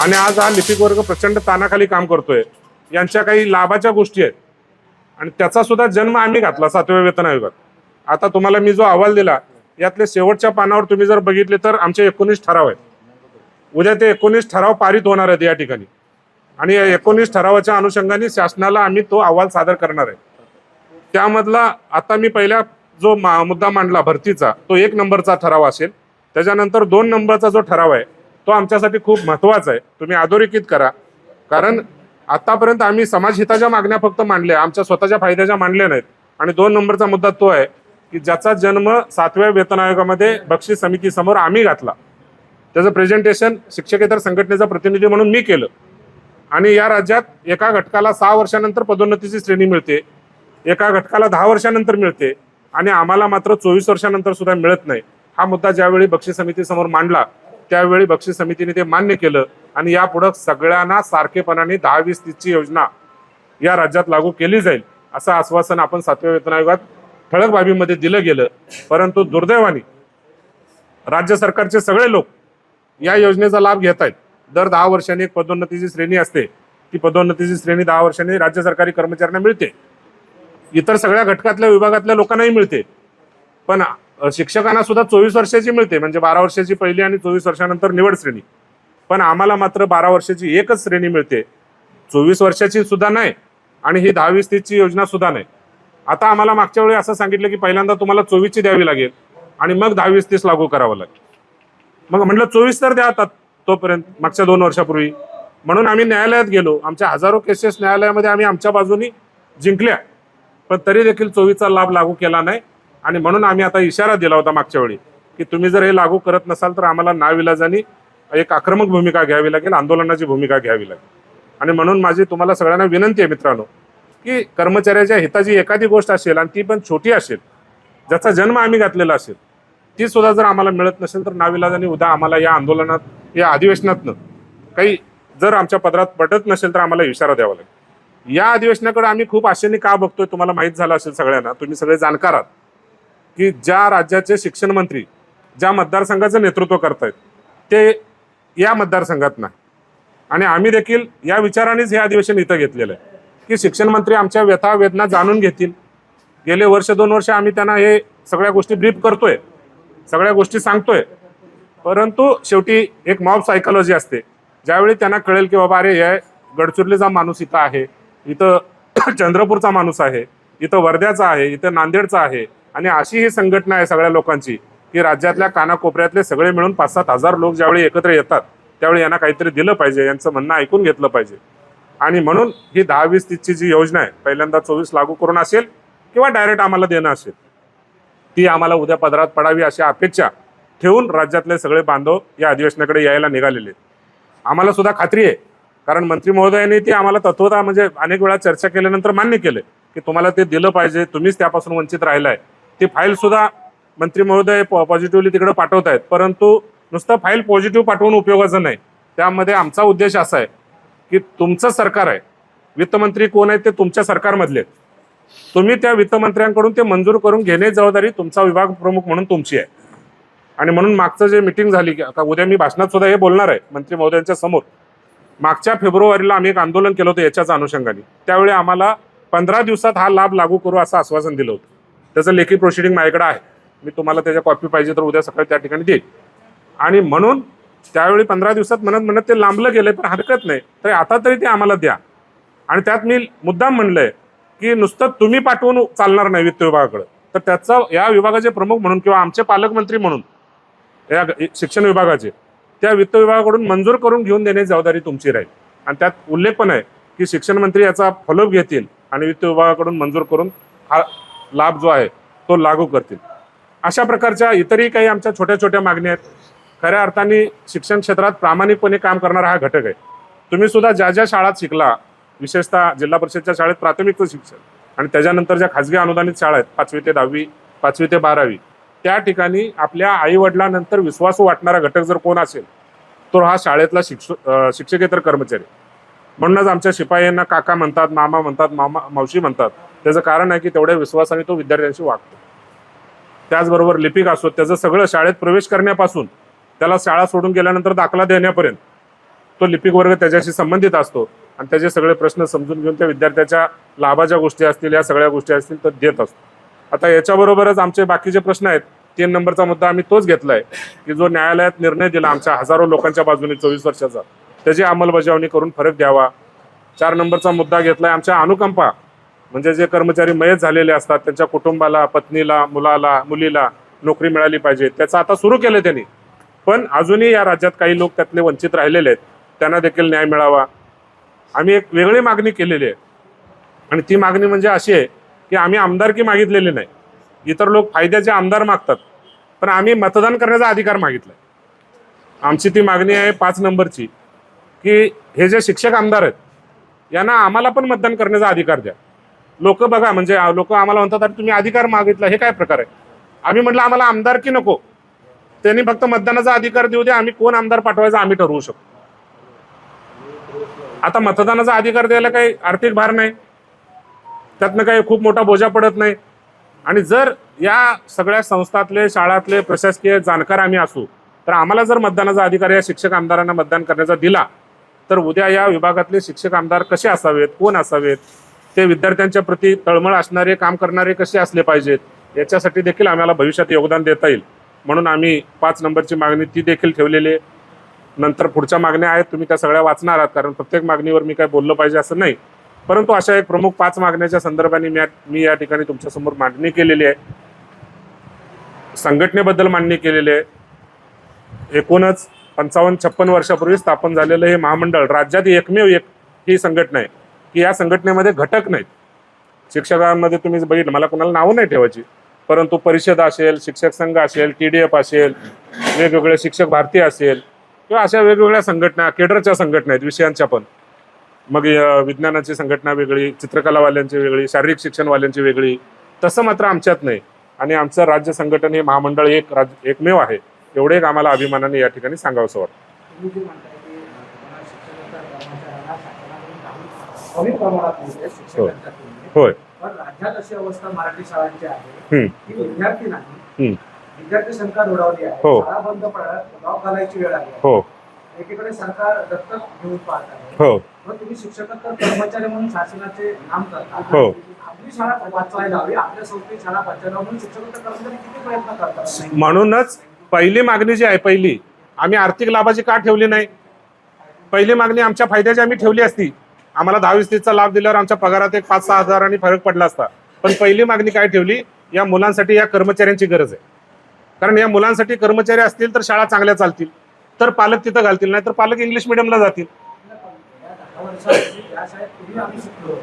आणि आज हा लिपिक वर्ग प्रचंड तानाखाली काम करतोय. यांच्या काही लाभाच्या गोष्टी आहेत. आणि त्याचा सुद्धा जन्म आम्ही घातला सातव्या वेतन आयोगात. आता तुम्हाला मी जो अहवाल दिला यातले शेवटच्या पानावर तुम्ही जर बघितले तर आमचे एकोणीस ठराव आहेत. उद्या ते एकोणीस ठराव पारित होणार आहेत या ठिकाणी. आणि या एकोणीस ठरावाच्या अनुषंगाने शासनाला आम्ही तो अहवाल सादर करणार आहे. त्यामधला आता मी पहिल्या जो मा- मुद्दा मांडला भरतीचा तो एक नंबरचा ठराव असेल. त्याच्यानंतर दोन नंबरचा जो ठराव आहे तो आमच्यासाठी खूप महत्त्वाचा आहे. तुम्ही अधोरेखित करा. कारण आतापर्यंत आम्ही समाजहिताच्या मागण्या फक्त मांडल्या. आमच्या स्वतःच्या फायद्याच्या मांडल्या नाहीत. आणि दोन नंबरचा मुद्दा तो आहे की ज्याचा जन्म सातव्या वेतन आयोगामध्ये बक्षीस समितीसमोर आम्ही घातला. त्याचं प्रेझेंटेशन शिक्षकेतर संघटनेचा प्रतिनिधी म्हणून मी केलं. आणि या राज्यात एका घटकाला सहा वर्षानंतर पदोन्नतीची श्रेणी मिळते. एका घटकाला दहा वर्षानंतर मिळते. आणि आम्हाला मात्र चोवीस वर्षानंतर सुद्धा मिळत नाही. हा मुद्दा ज्यावेळी बक्षीस समितीसमोर मांडला त्यावेळी बक्षीस समितीने ते मान्य केलं आणि यापुढं सगळ्यांना सारखेपणाने दहा वीस तीसची योजना या राज्यात लागू केली जाईल असं आश्वासन आपण सातव्या वेतन आयोगात ठळक बाबीमध्ये दिलं गेलं. परंतु दुर्दैवाने राज्य सरकारचे सगळे लोक या योजनेचा लाभ घेत आहेत. दर दहा वर्षांनी एक पदोन्नतीची श्रेणी असते. ती पदोन्नतीची श्रेणी दहा वर्षांनी राज्य सरकारी कर्मचाऱ्यांना मिळते. इतर सगळ्या घटकातल्या विभागातल्या लोकांनाही मिळते. पण शिक्षकांना सुद्धा चोवीस वर्षाची मिळते म्हणजे बारा वर्षाची पहिली आणि चोवीस वर्षानंतर निवड श्रेणी. पण आम्हाला मात्र बारा वर्षाची एकच श्रेणी मिळते. चोवीस वर्षाची सुद्धा नाही आणि ही दहावीस तीसची योजना सुद्धा नाही. आता आम्हाला मागच्या वेळी असं सांगितलं की पहिल्यांदा तुम्हाला चोवीसची द्यावी लागेल आणि मग दहावीस तीस लागू करावं लागेल. मग म्हटलं चोवीस तर द्या आता तोपर्यंत मागच्या दोन वर्षापूर्वी. म्हणून आम्ही न्यायालयात गेलो. आमच्या हजारो केसेस न्यायालयामध्ये आम्ही आमच्या बाजूनी जिंकल्या. पण तरी देखील चोवीसचा लाभ लागू केला नाही. आणि म्हणून आम्ही आता इशारा दिला होता मागच्या वेळी की तुम्ही जर हे लागू करत नसाल तर आम्हाला नाविलाजानी एक आक्रमक भूमिका घ्यावी लागेल आंदोलनाची भूमिका घ्यावी लागेल. आणि म्हणून माझी तुम्हाला सगळ्यांना विनंती आहे मित्रांनो की कर्मचाऱ्याच्या हिताची एखादी गोष्ट असेल आणि ती पण छोटी असेल ज्याचा जन्म आम्ही घातलेला असेल ती सुद्धा जर आम्हाला मिळत नसेल तर नाविलाजाने उद्या आम्हाला या आंदोलनात या अधिवेशनातनं काही जर आमच्या पदरात पडत नसेल तर आम्हाला इशारा द्यावा लागेल. या अधिवेशनाकडे आम्ही खूप आशेने का बघतोय तुम्हाला माहीत झालं असेल सगळ्यांना तुम्ही सगळे जाणकार आहात. की ज्या राज्याचे शिक्षण मंत्री ज्या मतदारसंघाचं नेतृत्व करतायत ते या मतदारसंघात नाही. आणि आम्ही देखील या विचारानेच हे अधिवेशन इथं घेतलेलं आहे. की शिक्षण मंत्री आमच्या व्यथा वेदना जाणून घेतील. गेले वर्ष दोन वर्ष आम्ही त्यांना हे सगळ्या गोष्टी ब्रीफ करतोय. सगळ्या गोष्टी सांगतोय. परंतु शेवटी एक मॉब सायकॉलॉजी असते. ज्यावेळी त्यांना कळेल की बाबा अरे हे गडचिरोलीचा माणूस इथं आहे. इथं चंद्रपूरचा माणूस आहे. इथं वर्ध्याचा आहे. इथं नांदेडचा आहे. आणि अशी ही संघटना आहे सगळ्या लोकांची की राज्यातल्या कानाकोपऱ्यातले सगळे मिळून पाच सात हजार लोक ज्यावेळी एकत्र येतात त्यावेळी यांना काहीतरी दिलं पाहिजे यांचं म्हणणं ऐकून घेतलं पाहिजे. आणि म्हणून ही दहा वीस तीसची जी योजना आहे पहिल्यांदा चोवीस लागू करून असेल किंवा डायरेक्ट आम्हाला देणं असेल ती आम्हाला उद्या पदरात पडावी अशी अपेक्षा ठेवून राज्यातले सगळे बांधव या अधिवेशनाकडे यायला निघालेले. आम्हाला सुद्धा खात्री आहे कारण मंत्री महोदयांनी ती आम्हाला तत्वता म्हणजे अनेक वेळा चर्चा केल्यानंतर मान्य केले की तुम्हाला ते दिलं पाहिजे तुम्हीच त्यापासून वंचित राहिलाय. ती फाईल सुद्धा मंत्री महोदय पॉझिटिव्हली तिकडे पाठवत आहेत परंतु नुसतं फाईल पॉझिटिव्ह पाठवून उपयोगाचं नाही. त्यामध्ये आमचा उद्देश असा आहे की तुमचं सरकार आहे. वित्तमंत्री कोण आहेत ते तुमच्या सरकारमधले आहेत. तुम्ही त्या वित्तमंत्र्यांकडून ते मंजूर करून घेणे जबाबदारी तुमचा विभाग प्रमुख म्हणून तुमची आहे. आणि म्हणून मागचं जे मिटिंग झाली की आता उद्या मी भाषणात सुद्धा हे बोलणार आहे मंत्री महोदयांच्या समोर. मागच्या फेब्रुवारीला आम्ही एक आंदोलन केलं होतं याच्याच अनुषंगाने. त्यावेळी आम्हाला पंधरा दिवसात हा लाभ लागू करू असं आश्वासन दिलं होतं. त्याचं लेखी प्रोसिडिंग माझ्याकडे आहे. मी तुम्हाला त्याच्या कॉपी पाहिजे तर उद्या सकाळी त्या ठिकाणी देईल आणि म्हणून त्यावेळी पंधरा दिवसात म्हणत म्हणत ते लांबलं गेलं पण हरकत नाही. तर आता तरी ते आम्हाला द्या. आणि त्यात मी मुद्दाम म्हणलंय की नुसतं तुम्ही पाठवून चालणार नाही वित्त विभागाकडे. तर त्याचं या विभागाचे प्रमुख म्हणून किंवा आमचे पालकमंत्री म्हणून या शिक्षण विभागाचे त्या वित्त विभागाकडून मंजूर करून घेऊन देण्याची जबाबदारी तुमची राहील. आणि त्यात उल्लेख पण आहे की शिक्षण मंत्री याचा फॉलोअप घेतील आणि वित्त विभागाकडून मंजूर करून हा लाभ जो आहे तो लागू करतील. अशा प्रकारच्या इतरही काही आमच्या छोट्या छोट्या मागण्या आहेत. खऱ्या अर्थाने शिक्षण क्षेत्रात प्रामाणिकपणे काम करणारा हा घटक आहे. तुम्ही सुद्धा ज्या ज्या शाळात शिकला विशेषतः जिल्हा परिषदच्या शाळेत प्राथमिकचं शिक्षण आणि त्याच्यानंतर ज्या खाजगी अनुदानित शाळा आहेत पाचवी ते दहावी पाचवी ते बारावी त्या ठिकाणी आपल्या आई वडिलांनंतर विश्वासू वाटणारा घटक जर कोण असेल तर हा शाळेतला शिक्ष शिक्षकेतर कर्मचारी. म्हणूनच आमच्या शिपायांना काका म्हणतात मामा म्हणतात मामा मावशी म्हणतात त्याचं कारण आहे की तेवढ्या विश्वासाने तो विद्यार्थ्यांशी वागतो. त्याचबरोबर लिपिक असो त्याचं सगळं शाळेत प्रवेश करण्यापासून त्याला शाळा सोडून गेल्यानंतर दाखला देण्यापर्यंत तो लिपिक वर्ग त्याच्याशी संबंधित असतो आणि त्याचे सगळे प्रश्न समजून घेऊन त्या विद्यार्थ्याच्या लाभाच्या गोष्टी असतील या सगळ्या गोष्टी असतील तर देत असतो. आता याच्याबरोबरच आमचे बाकीचे प्रश्न आहेत. तीन नंबरचा मुद्दा आम्ही तोच घेतलाय की जो न्यायालयात निर्णय दिला आमच्या हजारो लोकांच्या बाजूने चोवीस वर्षाचा त्याची अंमलबजावणी करून फरक द्यावा चार नंबरचा मुद्दा घेतलाय आमच्या अनुकंपा म्हणजे जे कर्मचारी मयत झालेले असतात त्यांच्या कुटुंबाला पत्नीला मुलाला मुलीला नोकरी मिळाली पाहिजे. त्याचं आता सुरू केलं त्यांनी. पण अजूनही या राज्यात काही लोक त्यातले वंचित राहिलेले आहेत. त्यांना देखील न्याय मिळावा. आम्ही एक वेगळी मागणी केलेली आहे. आणि ती मागणी म्हणजे अशी आहे की आम्ही आमदारकी मागितलेली नाही. इतर लोक फायद्याचे आमदार मागतात. पण आम्ही मतदान करण्याचा अधिकार मागितलाय. आमची ती मागणी आहे पाच नंबरची की हे जे शिक्षक आमदार आहेत यांना आम्हाला पण मतदान करण्याचा अधिकार द्या. लोक बघा म्हणजे लोक आम्हाला म्हणतात "अरे तुम्ही अधिकार मागितला. हे काय प्रकार आहे? आम्ही म्हटलं आम्हाला आमदार की नको? त्यांनी फक्त मतदानाचा अधिकार देऊ द्या आम्ही कोण आमदार पाठवायचा आम्ही ठरवू शकतो. आता मतदानाचा अधिकार द्यायला काही आर्थिक भार नाही. त्यातनं काही खूप मोठा बोजा पडत नाही. आणि जर या सगळ्या संस्थातले शाळातले प्रशासकीय जाणकार आम्ही असू तर आम्हाला जर मतदानाचा अधिकार या शिक्षक आमदारांना मतदान करण्याचा दिला तर उद्या या विभागातले शिक्षक आमदार कसे असावेत? कोण असावेत? ते विद्यार्थ्यांच्या प्रती तळमळ असणारे काम करणारे कसे असले पाहिजेत? याच्यासाठी देखील आम्हाला भविष्यात योगदान देता येईल. म्हणून आम्ही पाच नंबरची मागणी ती देखील ठेवलेली आहे. नंतर पुढच्या मागण्या आहेत तुम्ही त्या सगळ्या वाचणार आहात कारण प्रत्येक मागणीवर मी काय बोललं पाहिजे असं नाही. परंतु अशा एक प्रमुख पाच मागण्याच्या संदर्भाने मी मी या ठिकाणी तुमच्यासमोर मांडणी केलेली आहे. संघटनेबद्दल मांडणी केलेली आहे. एकूणच पंचावन्न छप्पन वर्षापूर्वी स्थापन झालेलं हे महामंडळ राज्यात एकमेव एक ही संघटना आहे. की या संघटनेमध्ये घटक नाहीत. शिक्षकांमध्ये तुम्ही बघितलं मला कोणाला नावं नाही ठेवायची. परंतु परिषद असेल शिक्षक संघ असेल टी डी एफ असेल वेगवेगळे शिक्षक भारती असेल किंवा अशा वेगवेगळ्या संघटना केडरच्या संघटना आहेत विषयांच्या पण. मग विज्ञानाची संघटना वेगळी चित्रकलावाल्यांची वेगळी शारीरिक शिक्षणवाल्यांची वेगळी तसं मात्र आमच्यात नाही. आणि आमचं राज्य संघटन हे महामंडळ एक राज एकमेव आहे. एवढे एक आम्हाला अभिमानाने या ठिकाणी सांगावंसं वाटतं तुम्ही जे म्हणताय की मला शिक्षकांच्या कर्मचाऱ्यांना शासनाकडून काही कमी प्रमाणात शिक्षकांच्या तुलनेत. होय. पण राज्यात अशी अवस्था मराठी शाळांची आहे की विद्यार्थी नाही. विद्यार्थी संख्या आहे. हो. शाळा बंद लॉक घालायची वेळ आली आहे. हो. एकीकडे सरकार दत्तक घेऊन पाहत आहे. हो. मग तुम्ही शिक्षकांतर कर्मचारी म्हणून शासनाचे काम करता. हो. आपली शाळा वाचवायला हवी. आपल्या शाळा वाचवायला म्हणून शिक्षकांतर कर्मचारी किती प्रयत्न करतात? म्हणूनच पहिली मागणी जी आहे पहिली आम्ही आर्थिक लाभाची का ठेवली नाही? पहिली मागणी आमच्या फायद्याची आम्ही ठेवली असती. आम्हाला दहा वीस तीसचा लाभ दिल्यावर आमच्या पगारात एक पाच सहा हजारांनी फरक पडला असता. पण पहिली मागणी काय ठेवली? या मुलांसाठी या कर्मचाऱ्यांची गरज आहे. कारण या मुलांसाठी कर्मचारी असतील तर शाळा चांगल्या चालतील. तर पालक तिथं घालतील नाही तर पालक इंग्लिश मिडियमला जातील.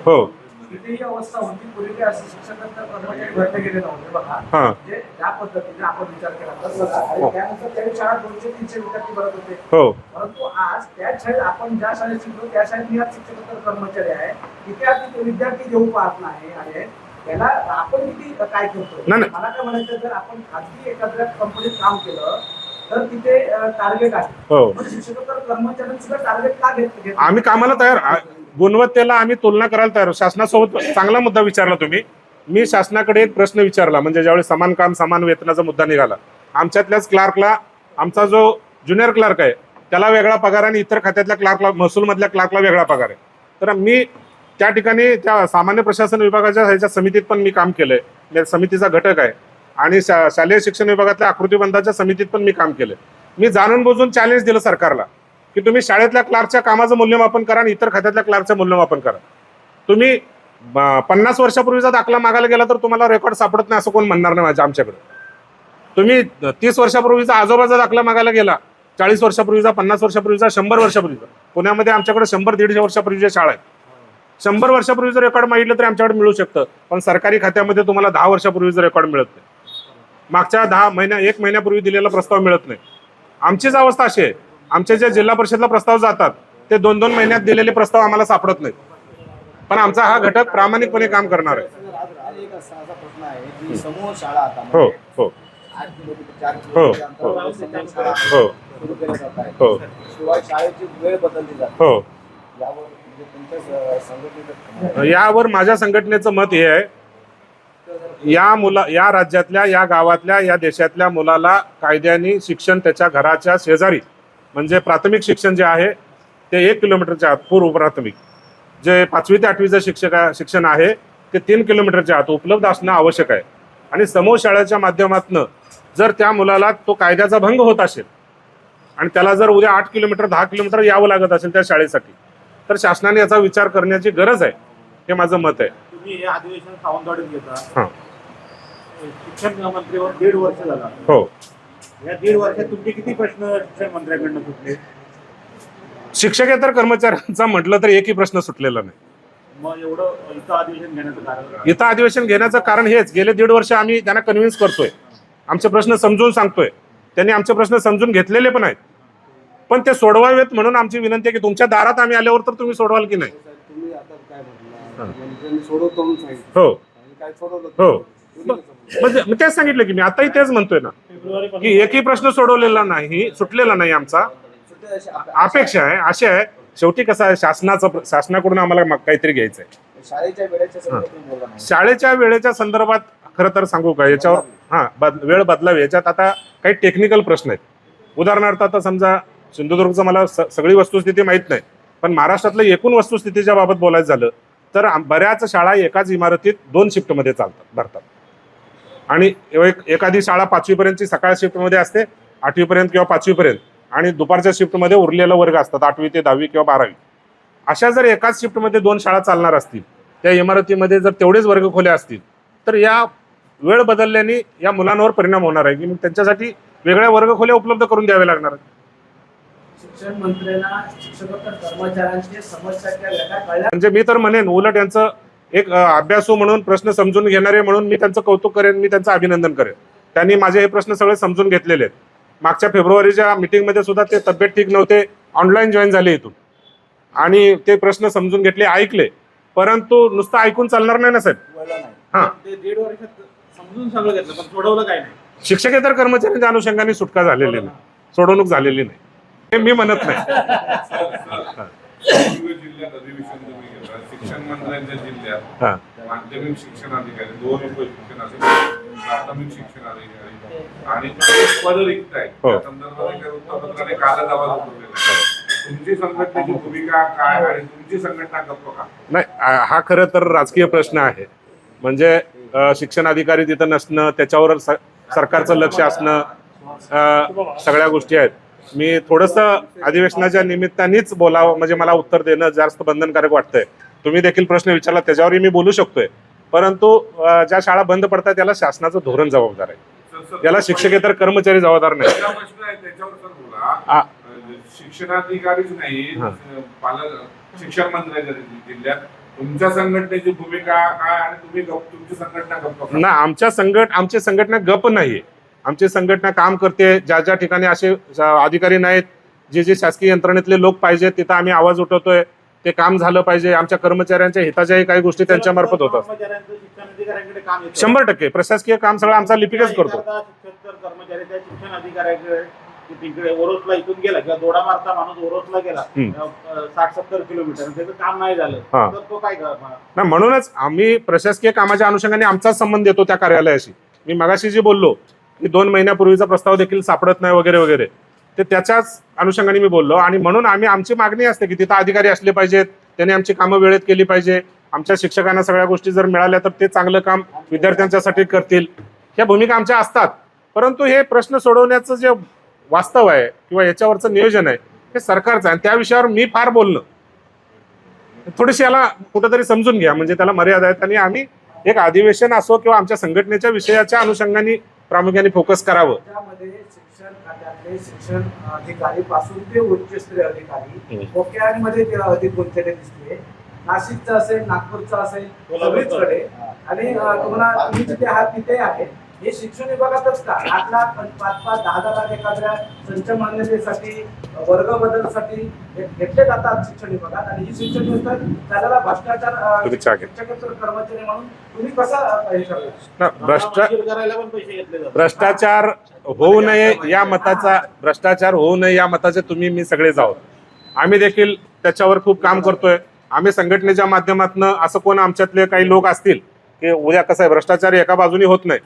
या हो तिथेही अवस्था होती. पूर्वी असं शिक्षकांतर कर्मचारी भरले गेले नव्हते बघा. म्हणजे ज्या पद्धतीने आपण विचार केला तर हो. त्यानंतर त्याही शाळा दोनशे तीनशे विद्यार्थी भरत होते. हो. परंतु आज त्याच शाळेत आपण ज्या शाळेत शिकलो त्या शाळेत मी आज शिक्षकेतर कर्मचारी आहे. तिथे आज तिथे विद्यार्थी घेऊ पाहत नाही आहे. त्याला आपण किती काय करतो. मला काय म्हणायचं जर आपण खाजगी एखाद्या कंपनीत काम केलं तर तिथे टार्गेट आहे. हो. कर्मचाऱ्यांना सुद्धा टार्गेट का घेत आम्ही कामाला तयार गुणवत्तेला आम्ही तुलना करायला तयार शासनासोबत चांगला मुद्दा विचारला तुम्ही. मी शासनाकडे एक प्रश्न विचारला म्हणजे ज्यावेळेस समान काम समान वेतनाचा मुद्दा निघाला. आमच्यातल्याच क्लार्कला आमचा जो ज्युनियर क्लार्क आहे त्याला वेगळा पगार आणि इतर खात्यातल्या क्लार्कला महसूलमधल्या क्लार्कला वेगळा पगार आहे. तर मी त्या ठिकाणी त्या सामान्य प्रशासन विभागाच्या ह्याच्या समितीत पण मी काम केलं आहे म्हणजे समितीचा घटक आहे. आणि शा शालेय शिक्षण विभागातल्या आकृतीबंधाच्या समितीत पण मी काम केलं मी जाणून बुजून चॅलेंज दिलं सरकारला. की तुम्ही शाळेतल्या क्लार्कच्या कामाचं मूल्यमापन करा आणि इतर खात्यातल्या क्लार्कचं मूल्यमापन करा. तुम्ही पन्नास वर्षापूर्वीचा दाखला मागायला गेला तर तुम्हाला रेकॉर्ड सापडत नाही असं कोण म्हणणार नाही माझ्या आमच्याकडे. तुम्ही तीस वर्षापूर्वीचा आजोबाचा दाखला मागायला गेला चाळीस वर्षापूर्वीचा पन्नास वर्षापूर्वीचा शंभर वर्षापूर्वीचा. पुण्यामध्ये आमच्याकडे शंभर दीडशे वर्षापूर्वीच्या शाळा आहेत शंभर वर्षापूर्वीचं रेकॉर्ड मागितलं तरी आमच्याकडे मिळू शकतं पण सरकारी खात्यामध्ये तुम्हाला दहा वर्षापूर्वीचं रेकॉर्ड मिळत नाही. मागच्या दहा महिन्या एक महिन्यापूर्वी दिलेला प्रस्ताव मिळत नाही. आमचीच अवस्था अशी आहे. आमचे जे जिल्हा परिषदला प्रस्ताव जातात ते दोन दोन महिन्यात दिलेले प्रस्ताव आम्हाला सापडत नाहीत. पण आमचा हा घटक प्रामाणिकपणे काम करणार आहे. आज एक असा असा प्रश्न आहे की समूह शाळा आता हो म्हणजे हो. हो, हो. हो. शिवाय शाळेची वेळ बदलली जाते हो. यावर म्हणजे यावर माझ्या संघटनेचं मत हे आहे. या मुला या राज्यातल्या या गावातल्या या देशातल्या मुलाला कायद्याने शिक्षण त्याच्या घराच्या शेजारी म्हणजे प्राथमिक शिक्षण जे आहे ते एक किलोमीटरच्या आत पूर्व प्राथमिक. जे पाचवी ते आठवीचं शिक्षक शिक्षण आहे ते तीन किलोमीटरच्या आत उपलब्ध असणं आवश्यक आहे. आणि समूह शाळेच्या माध्यमातून जर त्या मुलाला तो कायद्याचा भंग होत असेल आणि त्याला जर उद्या आठ किलोमीटर दहा किलोमीटर यावं लागत असेल त्या शाळेसाठी तर शासनाने याचा विचार करण्याची गरज आहे हे माझं मत आहे. तुम्ही हे शिक्षण मंत्रीवर दीड वर्ष झाला. हो. या दीड वर्षात तुमचे किती प्रश्न शिक्षण मंत्र्याकडनं सुटले? शिक्षकेतर कर्मचाऱ्यांचा म्हटलं तर एकही प्रश्न सुटलेला नाही. मग एवढं इथं अधिवेशन घेण्याचं कारण इथं अधिवेशन घेण्याचं कारण हेच गेले दीड वर्ष आम्ही त्यांना कन्व्हिन्स करतोय. आमचे प्रश्न समजून सांगतोय. त्यांनी आमचे प्रश्न समजून घेतलेले पण आहेत. पण ते सोडवावेत म्हणून आमची विनंती आहे की तुमच्या दारात आम्ही आल्यावर तर तुम्ही सोडवाल की नाही? तुम्ही आता काय म्हटलं? मंत्र्यांनी सोडवतो म्हणून सांगितलं. हो. आणि काय सोडवलं? हो. तुम्ही कसं म्हणजे तेच सांगितलं की मी आताही तेच म्हणतोय ना की एकही प्रश्न सोडवलेला नाही सुटलेला नाही आमचा. अपेक्षा आहे अशी आहे. शेवटी कसं आहे शासनाचं शासनाकडून आम्हाला काहीतरी घ्यायचं आहे शाळेच्या वेळेच्या संदर्भात खरं तर सांगू का याच्यावर हां बद वेळ बदलावी. याच्यात आता काही टेक्निकल प्रश्न आहेत. उदाहरणार्थ आता समजा सिंधुदुर्गचं मला सगळी वस्तुस्थिती माहीत नाही पण महाराष्ट्रातलं एकूण वस्तुस्थितीच्या बाबत बोलायचं झालं तर बऱ्याच शाळा एकाच इमारतीत दोन शिफ्टमध्ये चालतात भरतात. आणि एक एखादी शाळा पाचवीपर्यंतची सकाळ शिफ्टमध्ये असते आठवीपर्यंत किंवा पाचवीपर्यंत. आणि दुपारच्या शिफ्टमध्ये उरलेला वर्ग असतात आठवी ते दहावी किंवा बारावी. अशा जर एकाच शिफ्टमध्ये दोन शाळा चालणार असतील त्या इमारतीमध्ये जर तेवढेच वर्ग खोल्या असतील तर या वेळ बदलल्याने या मुलांवर परिणाम होणार आहे. की मग त्यांच्यासाठी वेगळ्या वर्ग खोल्या उपलब्ध करून द्यावे लागणार आहेत. शिक्षण मंत्र्यांना कर्मचाऱ्यांची कळल्या म्हणजे मी तर म्हणेन उलट यांचं एक अभ्यासू म्हणून प्रश्न समजून घेणारे म्हणून मी त्यांचं कौतुक करेन मी त्यांचं अभिनंदन करेन त्यांनी माझे हे प्रश्न सगळे समजून घेतलेले आहेत मागच्या फेब्रुवारीच्या मीटिंगमध्ये सुद्धा ते तब्येत ठीक नव्हते ऑनलाईन जॉईन झाले इथून आणि ते प्रश्न समजून घेतले ऐकले परंतु नुसतं ऐकून चालणार नाही ना साहेब हां ते दीड वर्षात समजून सगळं घेतलं पण सोडवलं काय नाही शिक्षकेतर कर्मचाऱ्यांच्या अनुषंगाने सुटका झालेली नाही सोडवणूक झालेली नाही हे मी म्हणत नाही शिक्षण मंत्र्यांच्या जिल्ह्यात. हा. माध्यमिक शिक्षण अधिकारी दोन अधिकारी प्राथमिक शिक्षण अधिकारी. आणि पद रिक्त आहेत हो. त्या संदर्भात एका वृत्तपत्राने कालच आवाज उठवलेला आहे तुमची संघटनेची भूमिका काय आणि तुमची संघटना गप्प का? नाही आ- हा खरं तर राजकीय प्रश्न आहे. म्हणजे अ, शिक्षण अधिकारी तिथं नसणं त्याच्यावर स- सरकारचं लक्ष असणं अ, सगळ्या गोष्टी आहेत. मी थोडंसं अधिवेशनाच्या निमित्तानेच बोलावं म्हणजे मला उत्तर देणं जास्त बंधनकारक वाटतंय. तुम्ही देखील प्रश्न विचारला त्याच्यावरही मी बोलू शकतोय. परंतु ज्या शाळा बंद पडतात त्याला शासनाचं धोरण जबाबदार आहे. सर, सर, याला शिक्षकेतर कर्मचारी जबाबदार नाही. शिक्षणाधिकारीच नाही. पालक शिक्षण मंत्र्याच्या जिल्ह्यात तुमच्या संघटनेची भूमिका काय आणि तुम्ही तुमची संघटना गप्प? ना आमच्या संघट आमची संघटना गप नाहीये. आमची संघटना काम करते ज्या ज्या ठिकाणी असे अधिकारी नाहीत जे जे शासकीय यंत्रणेतले लोक पाहिजेत तिथं आम्ही आवाज उठवतोय. ते काम झालं पाहिजे आमच्या कर्मचाऱ्यांच्या हिताच्याही काही गोष्टी त्यांच्या मार्फत होतात. शंभर टक्के. प्रशासकीय काम सगळं आमचा लिपिकच करतो. एखादा शिक्षण कर्मचारी त्या शिक्षण अधिकाऱ्याकडे की तिकडे ओरोसला इथून गेला किंवा दोडा मारता माणूस ओरोसला गेला हम्म. अं, साठ सत्तर किलोमीटर त्याचं काम नाही झालं. तर तो काय करणार? ना म्हणूनच आम्ही प्रशासकीय कामाच्या अनुषंगाने आमचाच संबंध येतो त्या कार्यालयाशी. मी मगाशी जे बोललो की दोन महिन्यापूर्वीचा प्रस्ताव देखील सापडत नाही वगैरे वगैरे. ते त्याच्याच अनुषंगाने मी बोललो. आणि म्हणून आम्ही आमची मागणी असते की तिथं अधिकारी असले पाहिजेत त्यांनी आमची कामं वेळेत केली पाहिजे. आमच्या शिक्षकांना सगळ्या गोष्टी जर मिळाल्या तर ते चांगलं काम विद्यार्थ्यांच्यासाठी करतील. ह्या भूमिका आमच्या असतात. परंतु हे प्रश्न सोडवण्याचं जे वास्तव आहे किंवा याच्यावरचं नियोजन आहे हे सरकारचं आहे. आणि त्या विषयावर मी फार बोलणं थोडीशी याला कुठंतरी समजून घ्या. म्हणजे त्याला मर्यादा आहेत. आणि आम्ही एक अधिवेशन असो किंवा आमच्या संघटनेच्या विषयाच्या अनुषंगाने प्रामुख्याने फोकस करावं. शिक्षण खात्यातले शिक्षण अधिकारी पासून ते उच्चस्तरीय अधिकारी खोक्यांमध्ये ते अधिक गुंतलेले दिसले. नाशिकचं असेल नागपूरचं असेल सगळीचकडे. आणि तुम्हाला तुम्ही जिथे आहात तिथे आहे. हे शिक्षण विभागातच का आठ लाख पाच पाच दहा दहा लाख एखाद्या संच मान्यतेसाठी वर्ग बदलसाठी घेतले जातात शिक्षण विभागात. आणि ही शिक्षण व्यवस्था त्याला भ्रष्टाचार कर्मचारी म्हणून तुम्ही कसं हे करायला पण पैसे घेतले जातात. भ्रष्टाचार होऊ नये या मताचा भ्रष्टाचार होऊ नये या मताचे तुम्ही मी सगळेच आहोत. आम्ही देखील त्याच्यावर खूप काम करतोय. आम्ही संघटनेच्या माध्यमातून असं कोण आमच्यातले काही लोक असतील की उद्या कसं आहे भ्रष्टाचार एका बाजूनी होत नाही.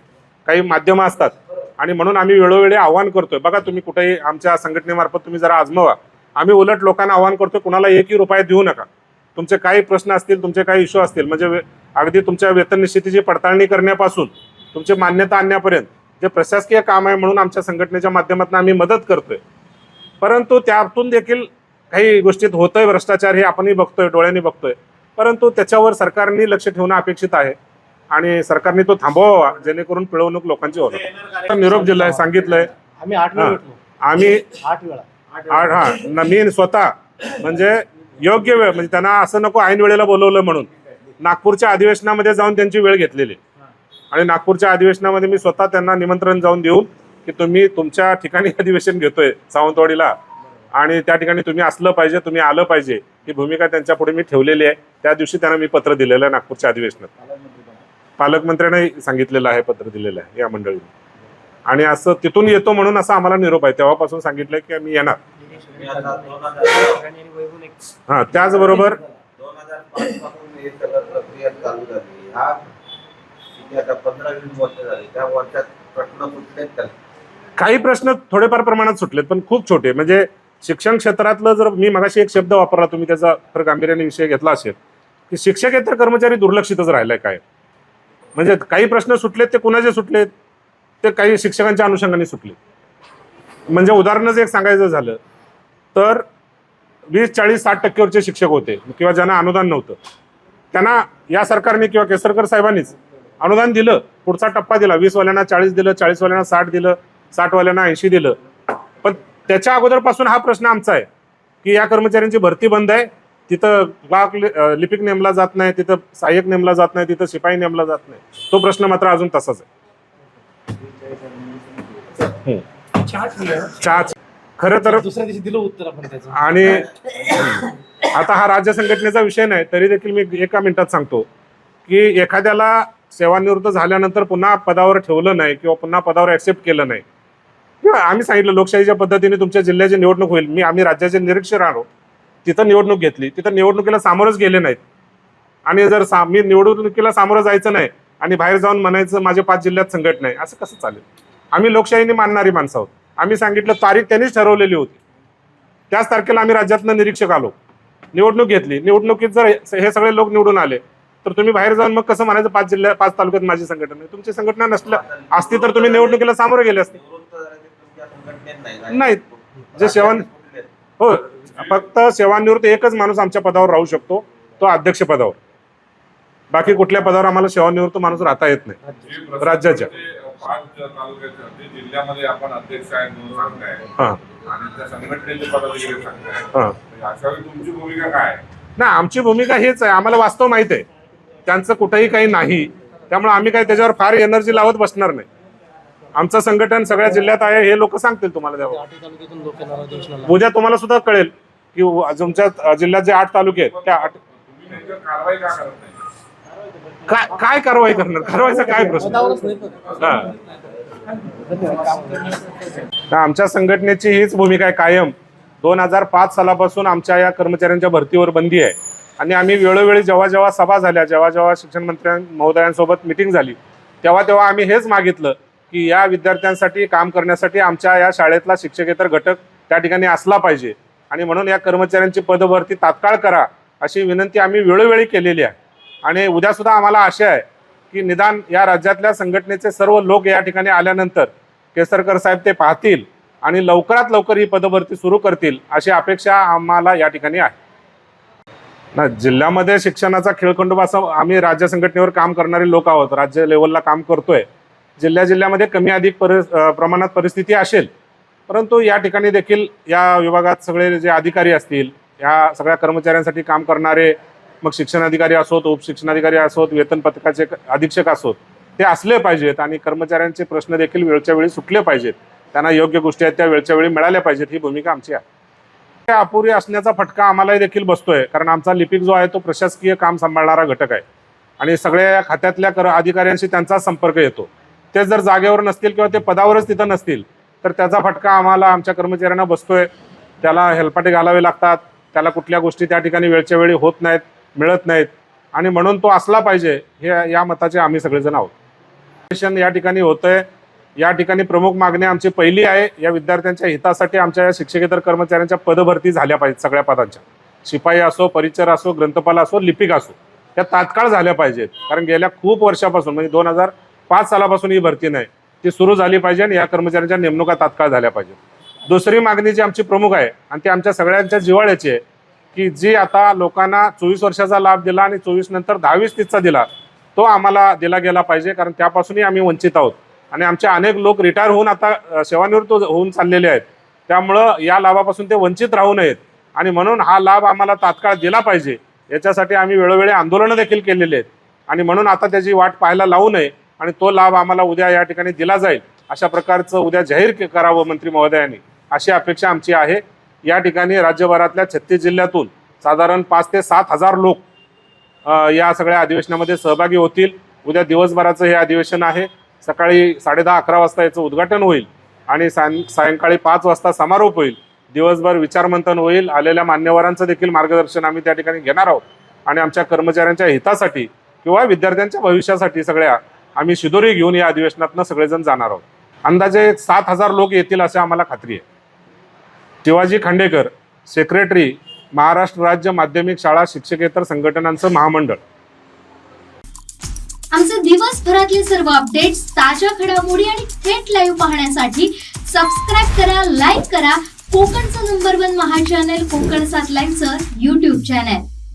काही माध्यमं असतात. आणि म्हणून आम्ही वेळोवेळी आव्हान करतोय. बघा तुम्ही कुठेही आमच्या संघटनेमार्फत तुम्ही जरा आजमावा आम्ही उलट लोकांना आव्हान करतोय कुणाला एकही रुपये देऊ नका. तुमचे काही प्रश्न असतील तुमचे काही इश्यू असतील म्हणजे अगदी तुमच्या वेतन निश्चितीची पडताळणी करण्यापासून तुमची मान्यता आणण्यापर्यंत जे प्रशासकीय काम आहे म्हणून आमच्या संघटनेच्या माध्यमातून आम्ही मदत करतोय. परंतु त्यातून देखील काही गोष्टीत होतोय भ्रष्टाचार हे आपणही बघतोय डोळ्यांनी बघतोय. परंतु त्याच्यावर सरकारने लक्ष ठेवणं अपेक्षित आहे. आणि सरकारने तो थांबवावा जेणेकरून पिळवणूक लोकांची होणार. येणार निरोप दिलाय सांगितलंय. आम्ही आठ हा. आम्ही आठ वेळा. आठ हा. मी स्वतः म्हणजे योग्य वेळ म्हणजे त्यांना असं नको ऐन वेळेला बोलवलं म्हणून. नागपूरच्या अधिवेशनामध्ये जाऊन त्यांची वेळ घेतलेली. आणि नागपूरच्या अधिवेशनामध्ये मी स्वतः त्यांना निमंत्रण जाऊन देऊन की तुम्ही तुमच्या ठिकाणी अधिवेशन घेतोय सावंतवाडीला. आणि त्या ठिकाणी तुम्ही असलं पाहिजे तुम्ही आलं पाहिजे ही भूमिका त्यांच्या पुढे मी ठेवलेली आहे. त्या दिवशी त्यांना मी पत्र दिलेलं आहे नागपूरच्या अधिवेशनात. पालकमंत्र्यांनाही सांगितलेलं आहे पत्र दिलेलं आहे या मंडळीने. आणि असं तिथून येतो म्हणून असा आम्हाला निरोप आहे. तेव्हापासून सांगितलंय की मी येणार. हा त्याचबरोबर काही प्रश्न थोडेफार प्रमाणात सुटलेत पण खूप छोटे. म्हणजे शिक्षण क्षेत्रातलं जर मी मगाशी एक शब्द वापरला तुम्ही त्याचा गांभीर्याने विषय घेतला असेल की शिक्षकेतर कर्मचारी दुर्लक्षितच राहिलाय काय म्हणजे काही प्रश्न सुटलेत ते कुणाचे सुटलेत? ते काही शिक्षकांच्या अनुषंगाने सुटले म्हणजे उदाहरणच एक सांगायचं झालं तर वीस चाळीस साठ टक्केवरचे शिक्षक होते किंवा ज्यांना अनुदान नव्हतं. त्यांना या सरकारने किंवा केसरकर साहेबांनीच अनुदान दिलं पुढचा टप्पा दिला. वीसवाल्यांना चाळीस दिलं चाळीसवाल्यांना साठ दिलं साठवाल्यांना ऐंशी दिलं. पण त्याच्या अगोदरपासून हा प्रश्न आमचा आहे की या कर्मचाऱ्यांची भरती बंद आहे तिथं अं, लिपिक नेमला जात नाही तिथं सहाय्यक नेमला जात नाही तिथं शिपाई नेमला जात नाही. तो प्रश्न मात्र अजून तसाच आहे. खरं तर दुसऱ्या दिवशी दिलं उत्तर आपण त्याचं. आणि आता हा राज्य संघटनेचा विषय नाही तरी देखील मी एका मिनिटात सांगतो की एखाद्याला सेवानिवृत्त झाल्यानंतर पुन्हा पदावर ठेवलं नाही किंवा पुन्हा पदावर ऍक्सेप्ट केलं नाही. किंवा आम्ही सांगितलं लोकशाहीच्या पद्धतीने तुमच्या जिल्ह्याची निवडणूक होईल मी आम्ही राज्याचे निरीक्षक आलो तिथं निवडणूक घेतली. तिथं निवडणुकीला सामोरच गेले नाहीत. आणि जर सा मी निवडणुकीला सामोरं जायचं नाही आणि बाहेर जाऊन म्हणायचं माझे पाच जिल्ह्यात संघटना आहे असं कसं चालेल? आम्ही लोकशाहीने मानणारी माणसं आहोत. आम्ही सांगितलं तारीख त्यांनीच ठरवलेली होती. त्याच तारखेला आम्ही राज्यातनं निरीक्षक आलो. निवडणूक घेतली. निवडणुकीत जर हे हे सगळे लोक निवडून आले तर तुम्ही बाहेर जाऊन मग कसं म्हणायचं पाच जिल्ह्या पाच तालुक्यात माझी संघटना आहे तुमची संघटना नसल्या असती तर तुम्ही निवडणुकीला सामोरे गेले असते. नाही. जे सेवा- हो. फक्त सेवानिवृत्त एकच माणूस आमच्या पदावर राहू शकतो तो अध्यक्ष पदावर. बाकी कुठल्या पदावर आम्हाला सेवानिवृत्त माणूस राहता येत नाही. राज्याच्या. म्हणजे हा. हा? ना आमची भूमिका हेच आहे. आम्हाला वास्तव माहीत आहे. त्यांचं कुठेही काही नाही. त्यामुळे आम्ही काही त्याच्यावर फार एनर्जी लावत बसणार नाही. आमचं संघटन सगळ्या जिल्ह्यात आहे हे लोक सांगतील तुम्हाला येणार अधिवेशनाला उद्या तुम्हाला सुद्धा कळेल की तुमच्या जिल्ह्यात जे आठ तालुके आहेत त्या आठ काय काय कारवाई करणार? कारवाईचा काय प्रश्न? आमच्या संघटनेची हीच भूमिका आहे कायम. दोन हजार पाच सालापासून आमच्या या कर्मचाऱ्यांच्या भरतीवर बंदी आहे. आणि आम्ही वेळोवेळी जेव्हा जेव्हा सभा झाल्या जेव्हा जेव्हा शिक्षण मंत्र्यां महोदयांसोबत मिटिंग झाली तेव्हा तेव्हा आम्ही हेच मागितलं की या विद्यार्थ्यांसाठी काम करण्यासाठी आमच्या या शाळेतला शिक्षकेतर घटक त्या ठिकाणी असला पाहिजे. आणि म्हणून या कर्मचाऱ्यांची पदभरती तात्काळ करा अशी विनंती आम्ही वेळोवेळी केलेली आहे. आणि उद्यासुद्धा आम्हाला आशा आहे की निदान या राज्यातल्या संघटनेचे सर्व लोक या ठिकाणी आल्यानंतर केसरकर साहेब ते पाहतील आणि लवकरात लवकर ही पदभरती सुरू करतील अशी अपेक्षा आम्हाला या ठिकाणी आहे. ना जिल्ह्यामध्ये शिक्षणाचा खेळखंडोबा असं आम्ही राज्य संघटनेवर काम करणारे लोक आहोत. राज्य लेवलला काम करतोय. जिल्ह्या जिल्ह्यामध्ये कमी अधिक परि प्रमाणात परिस्थिती असेल परंतु या ठिकाणी देखील या विभागात सगळे जे अधिकारी असतील या सगळ्या कर्मचाऱ्यांसाठी काम करणारे मग शिक्षण अधिकारी असोत उपशिक्षणाधिकारी असोत वेतन पथकाचे अधीक्षक असोत ते असले पाहिजेत आणि कर्मचाऱ्यांचे प्रश्न देखील वेळच्या वेळी सुटले पाहिजेत. त्यांना योग्य गोष्टी आहेत त्या वेळच्या वेळी मिळाल्या पाहिजेत ही भूमिका आमची आहे. त्या अपुरी असण्याचा फटका आम्हालाही देखील बसतोय कारण आमचा लिपिक जो आहे तो प्रशासकीय काम सांभाळणारा घटक आहे. आणि सगळ्या खात्यातल्या कर अधिकाऱ्यांशी त्यांचा संपर्क येतो. ते जर जागेवर नसतील किंवा ते पदावरच तिथं नसतील तर त्याचा फटका आम्हाला आमच्या कर्मचाऱ्यांना बसतोय. त्याला हेलपाटे घालावे लागतात. त्याला कुठल्या गोष्टी त्या ठिकाणी वेळच्या वेळी होत नाहीत मिळत नाहीत. आणि म्हणून तो असला पाहिजे हे या मताचे आम्ही सगळेजण आहोत. या ठिकाणी होतंय. या ठिकाणी प्रमुख मागणी आमची पहिली आहे या विद्यार्थ्यांच्या हितासाठी आमच्या या शिक्षकेतर कर्मचाऱ्यांच्या पदभरती झाल्या पाहिजेत सगळ्या पदांच्या. शिपाई असो परिचर असो ग्रंथपाल असो लिपिक असो त्या तात्काळ झाल्या पाहिजेत. कारण गेल्या खूप वर्षापासून म्हणजे दोन हजार पाच सालापासून ही भरती नाही. ती सुरू झाली पाहिजे आणि या कर्मचाऱ्यांच्या नेमणुका तात्काळ झाल्या पाहिजेत. दुसरी मागणी जी आमची प्रमुख आहे आणि ती आमच्या सगळ्यांच्या जिव्हाळ्याची आहे की जी आता लोकांना चोवीस वर्षाचा लाभ दिला आणि चोवीस नंतर दहावीस तीसचा दिला तो आम्हाला दिला गेला पाहिजे कारण त्यापासूनही आम्ही वंचित आहोत. आणि आमचे अनेक लोक रिटायर होऊन आता सेवानिवृत्त होऊन चाललेले आहेत. त्यामुळं या लाभापासून ते वंचित राहू नयेत. आणि म्हणून हा लाभ आम्हाला तात्काळ दिला पाहिजे याच्यासाठी आम्ही वेळोवेळी आंदोलनं देखील केलेली आहेत. आणि म्हणून आता त्याची वाट पाहायला लावू नये. आणि तो लाभ आम्हाला उद्या या ठिकाणी दिला जाईल. अशा प्रकारचं उद्या जाहीर करावं मंत्री महोदयांनी. अशी अपेक्षा आमची आहे. या ठिकाणी राज्यभरातल्या छत्तीस जिल्ह्यातून साधारण पाच ते सात हजार लोक या सगळ्या अधिवेशनामध्ये सहभागी होतील. उद्या दिवसभराचं हे अधिवेशन आहे. सकाळी साडेदहा अकरा वाजता याचं उद्घाटन होईल आणि सायं सायंकाळी पाच वाजता समारोप होईल. दिवसभर विचारमंथन होईल. आलेल्या मान्यवरांचं देखील मार्गदर्शन आम्ही त्या ठिकाणी घेणार आहोत. आणि आमच्या कर्मचाऱ्यांच्या हितासाठी किंवा विद्यार्थ्यांच्या भविष्यासाठी सगळ्या आम्ही शिदोरी घेऊन या अधिवेशनातनं सगळेजण जाणार आहोत. अंदाजे सात हजार लोक येतील असे आम्हाला खात्री आहे. शिवाजी खांडेकर सेक्रेटरी महाराष्ट्र राज्य माध्यमिक शाळा शिक्षकेतर संघटनांचं महामंडळ. आमचे दिवसभरातले सर्व अपडेट्स ताज्या घडामोडी आणि थेट लाईव्ह पाहण्यासाठी सबस्क्राईब करा लाईक करा. कोकणचं नंबर वन महा चॅनल कोकण सात लाईव्हचं युट्यूब चॅनल